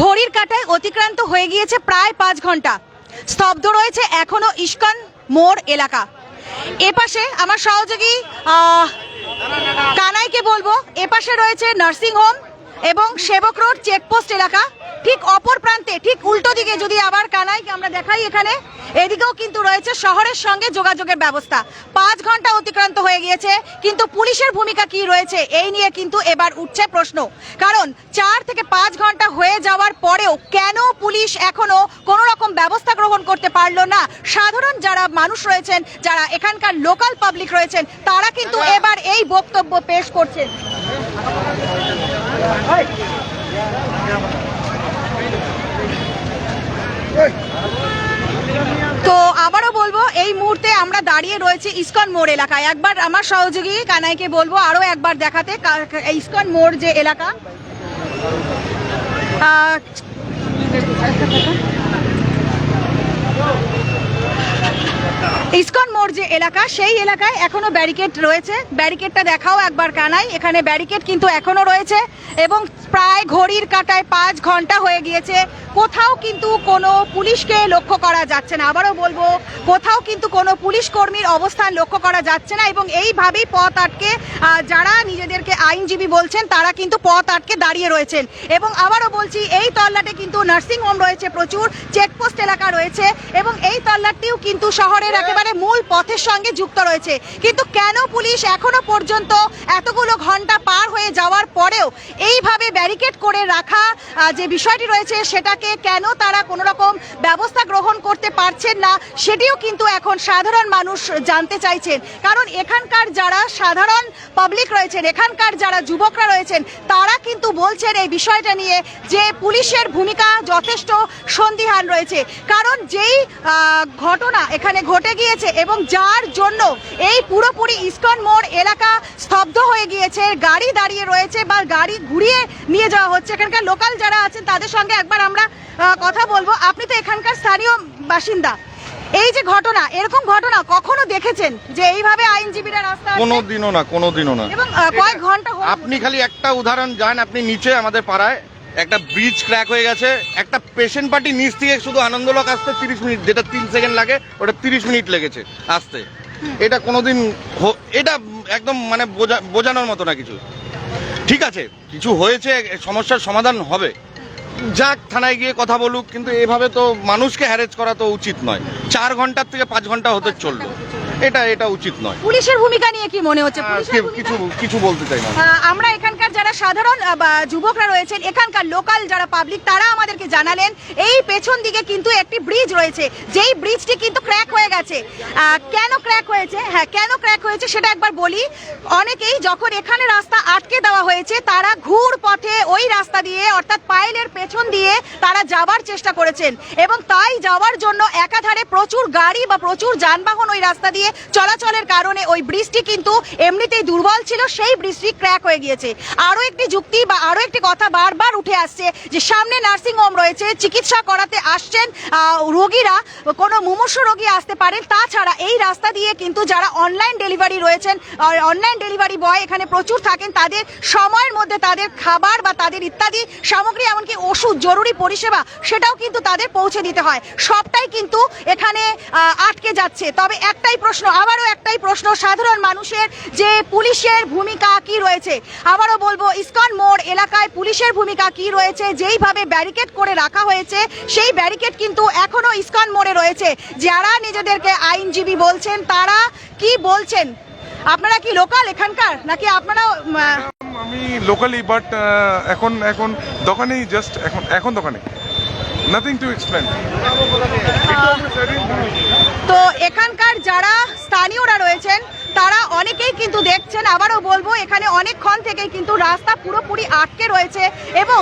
ঘড়ির কাঁটায় অতিক্রান্ত হয়ে গিয়েছে প্রায় পাঁচ ঘণ্টা। স্তব্ধ রয়েছে এখনও ইস্কন মোড় এলাকা। এপাশে আমার সহযোগী কানাইকে বলব, এপাশে রয়েছে নার্সিং হোম এবং সেবক রোড চেকপোস্ট এলাকা। ঠিক অপর প্রান্তে, ঠিক উল্টো দিকে যদি আবার কানাইকে আমরা দেখাই এখানে, এদিকেও কিন্তু রয়েছে শহরের সঙ্গে যোগাযোগের ব্যবস্থা। পাঁচ ঘণ্টা অতিক্রান্ত হয়ে গিয়েছে, কিন্তু পুলিশের ভূমিকা কি রয়েছে, এই নিয়ে কিন্তু এবার উঠছে প্রশ্ন। কারণ চার থেকে পাঁচ ঘণ্টা হয়ে যাওয়ার পরেও কেন পুলিশ এখনও কোনো রকম ব্যবস্থা গ্রহণ করতে পারল না। সাধারণ যারা মানুষ রয়েছেন যারা এখানকার লোকাল পাবলিক রয়েছেন তারা কিন্তু এবার এই বক্তব্য পেশ করছেন। তো আবারও বলব এই মুহূর্তে আমরা দাঁড়িয়ে রয়েছে ইস্কন মোড় এলাকায়। একবার আমার সহযোগী কানাইকে বলব আরও একবার দেখাতে ইস্কন মোড় যে এলাকা আহ, ইস্কন মোড় যে এলাকা, সেই এলাকায় এখনও ব্যারিকেড রয়েছে। ব্যারিকেডটা দেখাও একবার কানাই। এখানে ব্যারিকেড কিন্তু এখনও রয়েছে এবং প্রায় ঘড়ির কাটায় পাঁচ ঘণ্টা হয়ে গিয়েছে। কোথাও কিন্তু কোনো পুলিশকে লক্ষ্য করা যাচ্ছে না। আবারও বলব, কোথাও কিন্তু কোনো পুলিশ কর্মীর অবস্থান লক্ষ্য করা যাচ্ছে না এবং এইভাবেই পথ আটকে যারা নিজেদেরকে আইনজীবী বলছেন, তারা কিন্তু পথ আটকে দাঁড়িয়ে রয়েছেন। এবং আবারও বলছি, এই তল্লাটে কিন্তু নার্সিং হোম রয়েছে প্রচুর, চেকপোস্ট এলাকা রয়েছে এবং এই তল্লাটটিও কিন্তু শহরের একেবারে মূল পথের সঙ্গে যুক্ত রয়েছে। কিন্তু কেন পুলিশ এখনও পর্যন্ত এতগুলো ঘণ্টা পার হয়ে যাওয়ার পরেও এইভাবে ব্যারিকেড করে রাখা যে বিষয়টি রয়েছে সেটাকে কেন তারা কোনো রকম ব্যবস্থা গ্রহণ করতে পারছেন না, সেটিও কিন্তু এখন সাধারণ মানুষ জানতে চাইছেন। কারণ এখানকার যারা সাধারণ পাবলিক রয়েছেন, এখানকার যারা যুবকরা রয়েছেন, তারা কিন্তু বলছেন এই বিষয়টা নিয়ে যে পুলিশের ভূমিকা যথেষ্ট সন্দিহান রয়েছে। কারণ যেই ঘটনা এখানে ঘটে গিয়েছে এবং যার জন্য এই পুরোপুরি ইস্কন মোড় এলাকা স্তব্ধ হয়ে গিয়েছে। গাড়ি দাঁড়িয়ে রয়েছে বা গাড়ি ঘুরিয়ে নিয়ে যাওয়া হচ্ছে। এখানকার লোকাল যারা আছেন তাদের সঙ্গে একবার আমরা কথা বলব। আপনি তো এখানকার স্থানীয় বাসিন্দা। এই যে ঘটনা এরকম ঘটনা কখনো দেখেছেন যে এইভাবে আইনজীবীরা রাস্তা কোনো দিনও না কোনো দিনও না। এবং কয়েক ঘণ্টা আপনি খালি একটা উদাহরণ যান আপনি নিচে আমাদের পাড়ায় একটা ব্রিজ ক্র্যাক হয়ে গেছে। একটা পেশেন্ট পার্টি নিচ থেকে শুধু আনন্দলোক আসতে তিরিশ মিনিট যেটা তিন সেকেন্ড লাগে ওটা তিরিশ মিনিট লেগেছে আসতে। এটা কোনোদিন এটা একদম মানে বোঝা- বোঝানোর মতো না কিছু। ঠিক আছে কিছু হয়েছে সমস্যার সমাধান হবে। যাক থানায় গিয়ে কথা বলুক কিন্তু এভাবে তো মানুষকে হ্যারেজ করা তো উচিত নয়। চার ঘণ্টার থেকে পাঁচ ঘণ্টা হতে চলল। এটা এটা উচিত নয়। পুলিশের ভূমিকা নিয়ে কি মনে হচ্ছে? ভূমিকা- কিছু কিছু বলতে চাই না। আমরা এখানকার যারা সাধারণ বা যুবকরা রয়েছেন এখানকার লোকাল যারা পাবলিক তারা আমাদেরকে জানালেন এই পেছন দিকে কিন্তু একটি ব্রিজ রয়েছে। যেই ব্রিজটি কিন্তু ক্র্যাক হয়ে গেছে। কেন ক্র্যাক হয়েছে? হ্যাঁ কেন ক্র্যাক হয়েছে সেটা একবার বলি। অনেকেই যখন এখানে রাস্তা আটকে দেওয়া হয়েছে তারা ঘুর পথে ওই রাস্তা দিয়ে অর্থাৎ পাইলের পেছন দিয়ে তারা যাবার চেষ্টা করেছেন। এবং তাই যাওয়ার জন্য একাধারে প্রচুর গাড়ি বা প্রচুর যানবাহন ওই রাস্তা দিয়ে চলাচলের কারণে ওই ব্রিজটি কিন্তু এমনিতেই দুর্বল ছিল, সেই ব্রিজটি ক্র্যাক হয়ে গিয়েছে। আরও একটি যুক্তি বা আরও একটি কথা বারবার উঠে আসছে যে সামনে নার্সিং হোম রয়েছে, চিকিৎসা করাতে আসছেন রোগীরা, কোনো মুমূর্ষু রোগী আসতে পারেন, তাছাড়া এই রাস্তা দিয়ে কিন্তু যারা অনলাইন ডেলিভারি রয়েছেন অনলাইন ডেলিভারি বয় এখানে প্রচুর থাকেন, তাদের সময়ের মধ্যে তাদের খাবার বা তাদের ইত্যাদি সামগ্রী, এমনকি ওষুধ, জরুরি পরিষেবা, সেটাও কিন্তু তাদের পৌঁছে দিতে হয়। সবটাই কিন্তু এখানে আটকে যাচ্ছে। তবে একটাই প্রশ্ন আবারও একটাই প্রশ্ন সাধারণ মানুষের যে পুলিশের ভূমিকা কি রয়েছে? আবারও বলব ইস্কন মোড় এলাকায় পুলিশের ভূমিকা কি রয়েছে? যেইভাবে ব্যারিকেড করে রাখা হয়েছে সেই ব্যারিকেড কিন্তু এখনও ইস্কন মোড়ে রয়েছে। যারা নিজেদেরকে আইনজীবী বলছেন তারা কি বলছেন? আপনারা কি লোকাল এখানকার? নাকি আহ, আমি লোকালি বাট এখন এখন দোকানেই জাস্ট এখন এখন দোকানে নাথিং টু তো এখানকার যারা স্থানীয়রা রয়েছেন, তারা অনেকেই কিন্তু দেখছেন, আবারও বলব, এখানে অনেকক্ষণ থেকে কিন্তু রাস্তা পুরোপুরি আটকে রয়েছে এবং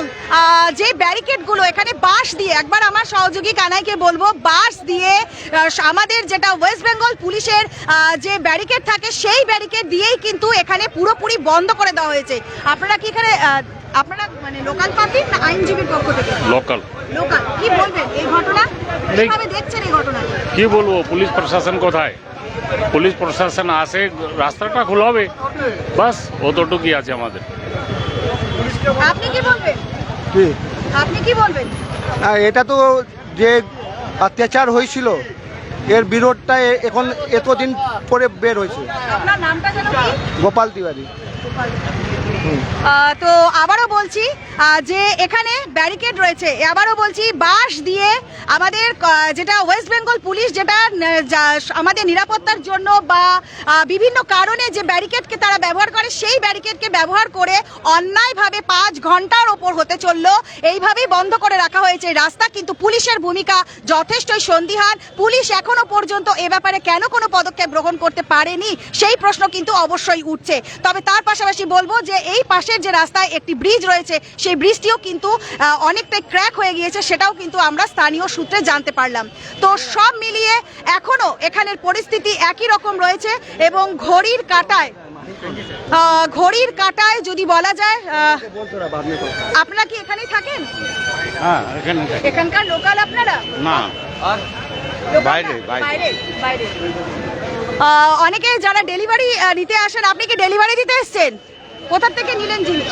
যে ব্যারিকেডগুলো এখানে বাঁশ দিয়ে, একবার আমার সহযোগী কানাইকে বলব, বাঁশ দিয়ে আমাদের যেটা ওয়েস্ট বেঙ্গল পুলিশের যে ব্যারিকেড থাকে, সেই ব্যারিকেড দিয়েই কিন্তু এখানে পুরোপুরি বন্ধ করে দেওয়া হয়েছে। আপনারা কি এখানে আপনারা মানে লোকাল পাবলিক না আইনজীবীর পক্ষ থেকে? লোকাল লোকাল কি বলবেন? এই ঘটনা? কীভাবে দেখছেন এই ঘটনা? কি বলব? পুলিশ প্রশাসন কোথায়? পুলিশ প্রশাসন আসে রাস্তাটা খোলাবে। বাস অতটুকুই আছে আমাদের। আপনি কি বলবেন? কি? আপনি কি বলবেন? এটা তো যে অত্যাচার হয়েছিল এর বিরোধটা এ- এখন এতদিন পরে বের হয়েছে। আপনার নামটা গোপাল তিওয়ারি। আহ, তো আবারও বলছি যে এখানে ব্যারিকেড রয়েছে আবারও বলছি, বাঁশ দিয়ে আমাদের যেটা ওয়েস্ট বেঙ্গল পুলিশ যেটা আমাদের নিরাপত্তার জন্য বা বিভিন্ন কারণে যে ব্যারিকেডকে তারা ব্যবহার করে, সেই ব্যারিকেডকে ব্যবহার করে অন্যায়ভাবে পাঁচ ঘণ্টার ওপর হতে চলল। এইভাবেই বন্ধ করে রাখা হয়েছে। রাস্তা কিন্তু পুলিশের ভূমিকা যথেষ্টই সন্দিহান। পুলিশ এখনও পর্যন্ত এ ব্যাপারে কেন কোনো পদক্ষেপ গ্রহণ করতে পারেনি, সেই প্রশ্ন কিন্তু অবশ্যই উঠছে। তবে তার পাশাপাশি বলব যে এই পাশের যে রাস্তায় একটি ব্রিজ রয়েছে সেই ব্রিজটিও কিন্তু অনেকটাই ক্র্যাক হয়ে গিয়েছে সেটাও কিন্তু আমরা স্থানীয় সূত্রে জানতে পারলাম। তো সব মিলিয়ে এখনও এখানের পরিস্থিতি একই রকম রয়েছে এবং ঘড়ির কাটায় ঘড়ির কাটায় যদি বলা যায় আপনারা কি এখানেই থাকেন? হ্যাঁ এখানকার লোকাল আপনারা? না। বাইরে, বাইরে। বাইরে বাইরে। অনেকে যারা ডেলিভারি নিতে আসেন আপনি কি ডেলিভারি দিতে এসেছেন? কোথা থেকে নিলেন জিনিস?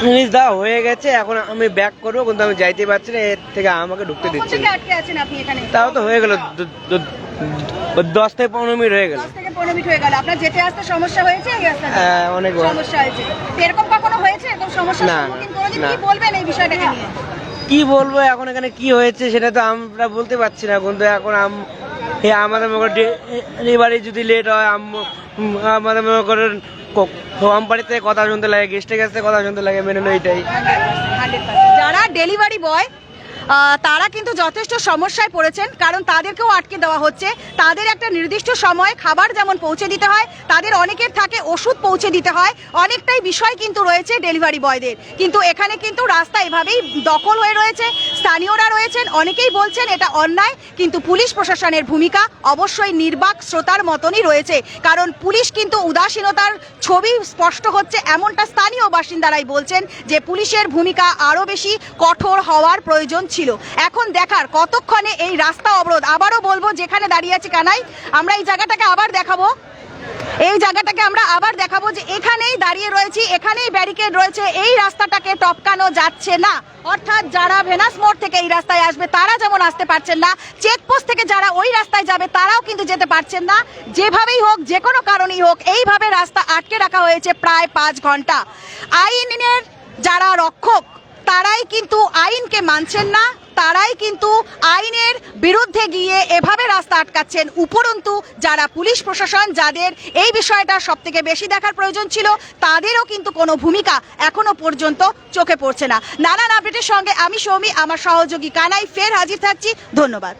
জিনিস দেওয়া হয়ে গেছে এখন আমি ব্যাক করব কিন্তু আমি যাইতে পারছি না এর থেকে আমাকে ঢুকতে দিচ্ছে না। আটকে আছেন আপনি এখানে? তাও তো হয়ে গেল দু- দু- দু- দশ থেকে পনেরো মিনিট হয়ে গেল। দশ থেকে পনেরো মিনিট হয়ে গেল। আপনার যেতে আসতে সমস্যা হয়েছে এই রাস্তাটা? হ্যাঁ, অনেক বড়। সমস্যা হয়েছে। তো এরকম কখনো হয়েছে? এরকম সমস্যার না, সম্মুখীন কোনোদিন না। কি বলবেন এই বিষয়টাকে নিয়ে? কি বলব এখন এখানে কি হয়েছে সেটা তো আমরা বলতে পারছি না কিন্তু এখন আম- এ আমাদের মনে করেন ডেলিভারি যদি লেট হয় আম- আমাদের মনে করেন কোম্পানি কথা শুনতে লাগে গেস্টে থেকে কথা শুনতে লাগে, মেনে নেই এটাই যারা ডেলিভারি বয় তারা কিন্তু যথেষ্ট সমস্যায় পড়েছেন, কারণ তাদেরকেও আটকে দেওয়া হচ্ছে। তাদের একটা নির্দিষ্ট সময় খাবার যেমন পৌঁছে দিতে হয়, তাদের অনেকের থাকে ওষুধ পৌঁছে দিতে হয়। অনেকটাই বিষয় কিন্তু রয়েছে ডেলিভারি বয়দের। কিন্তু এখানে কিন্তু রাস্তা এভাবেই দখল হয়ে রয়েছে, স্থানীয়রা রয়েছেন, অনেকেই বলছেন এটা অন্যায়, কিন্তু পুলিশ প্রশাসনের ভূমিকা অবশ্যই নির্বাক শ্রোতার মতনই রয়েছে। কারণ পুলিশ কিন্তু উদাসীনতার ছবি স্পষ্ট হচ্ছে, এমনটা স্থানীয় বাসিন্দারাই বলছেন যে পুলিশের ভূমিকা আরও বেশি কঠোর হওয়ার প্রয়োজন ছিল। এখন দেখার কতক্ষণে এই রাস্তা অবরোধ? আবারও বলব যেখানে দাঁড়িয়ে আছে কানাই, আমরা এই জায়গাটাকে আবার দেখাবো। এই জায়গাটাকে আমরা আবার দেখাবো যে এখানেই দাঁড়িয়ে রয়েছি, এখানেই ব্যারিকেড রয়েছে। এই রাস্তাটাকে টপকানো যাচ্ছে না। অর্থাৎ যারা ভেনাস মোড় থেকে এই রাস্তায় আসবে, তারা যেমন আসতে পারছেন না, চেকপোস্ট থেকে যারা ওই রাস্তায় যাবে, তারাও কিন্তু যেতে পারছেন না। যেভাবেই হোক, যে কোনো কারণেই হোক, এইভাবে রাস্তা আটকে রাখা হয়েছে প্রায় পাঁচ ঘণ্টা। আইনের যারা রক্ষক তারাই কিন্তু আইনকে মানছেন না, তারাই কিন্তু আইনের বিরুদ্ধে গিয়ে এভাবে রাস্তা আটকাচ্ছেন। উপরন্তু যারা পুলিশ প্রশাসন, যাদের এই বিষয়টা সব থেকে বেশি দেখার প্রয়োজন ছিল, তাদেরও কিন্তু কোনো ভূমিকা এখনও পর্যন্ত চোখে পড়ছে না। নানান আপডেটের সঙ্গে আমি সৌমি, আমার সহযোগী কানাই, ফের হাজির থাকছি। ধন্যবাদ।